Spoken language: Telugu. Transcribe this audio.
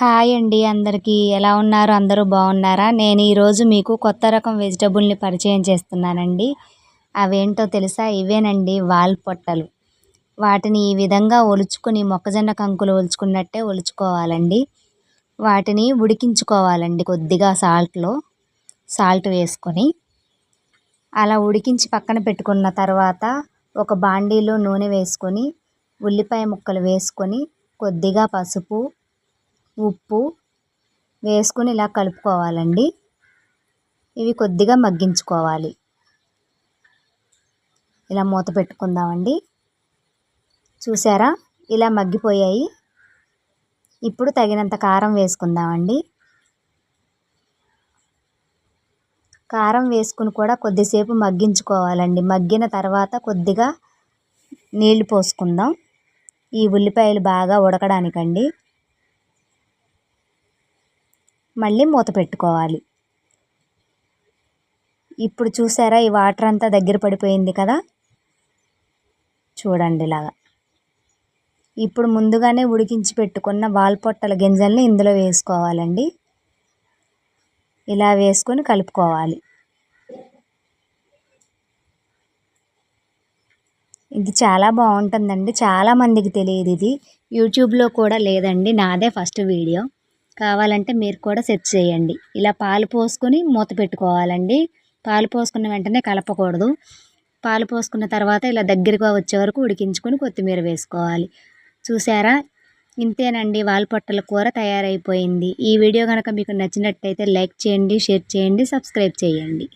హాయ్ అండి అందరికీ. ఎలా ఉన్నారు? అందరూ బాగున్నారా? నేను ఈరోజు మీకు కొత్త రకం వెజిటబుల్ని పరిచయం చేస్తున్నానండి. అవేంటో తెలుసా? ఇవేనండి వాల్ పొట్టలు. వాటిని ఈ విధంగా ఒలుచుకుని మొక్కజొన్న కంకులు ఒలుచుకున్నట్టే ఒలుచుకోవాలండి. వాటిని ఉడికించుకోవాలండి కొద్దిగా సాల్ట్లో. సాల్ట్ వేసుకొని. అలా ఉడికించి పక్కన పెట్టుకున్న తర్వాత ఒక బాండీలో నూనె వేసుకొని ఉల్లిపాయ ముక్కలు వేసుకొని కొద్దిగా పసుపు ఉప్పు వేసుకొని ఇలా కలుపుకోవాలండి. ఇవి కొద్దిగా మగ్గించుకోవాలి. ఇలా మూత పెట్టుకుందామండి. చూసారా? ఇలా మగ్గిపోయాయి. ఇప్పుడు తగినంత కారం వేసుకుందామండి. కారం వేసుకుని కూడా కొద్దిసేపు మగ్గించుకోవాలండి. మగ్గిన తర్వాత కొద్దిగా నీళ్ళు పోసుకుందాం. ఈ ఉల్లిపాయలు బాగా ఉడకడానికండి. మళ్ళీ మూత పెట్టుకోవాలి. ఇప్పుడు చూసారా ఈ వాటర్ అంతా దగ్గర పడిపోయింది కదా? చూడండి ఇలాగా. ఇప్పుడు ముందుగానే ఉడికించి పెట్టుకున్న వాల్ పొట్టల గింజల్ని ఇందులో వేసుకోవాలండి. ఇలా వేసుకొని కలుపుకోవాలి. ఇది చాలా బాగుంటుందండి. చాలామందికి తెలియదు ఇది. యూట్యూబ్లో కూడా లేదండి. నాదే ఫస్ట్ వీడియో. కావాలంటే మీరు కూడా సెట్ చేయండి. ఇలా పాలు పోసుకొని మూత పెట్టుకోవాలండి. పాలు పోసుకున్న వెంటనే కలపకూడదు. పాలు పోసుకున్న తర్వాత ఇలా దగ్గరగా వచ్చే వరకు ఉడికించుకొని కొత్తిమీర వేసుకోవాలి. చూసారా? ఇంతేనండి వాల్పొట్టల కూర తయారైపోయింది. ఈ వీడియో కనుక మీకు నచ్చినట్టయితే లైక్ చేయండి షేర్ చేయండి సబ్స్క్రైబ్ చేయండి.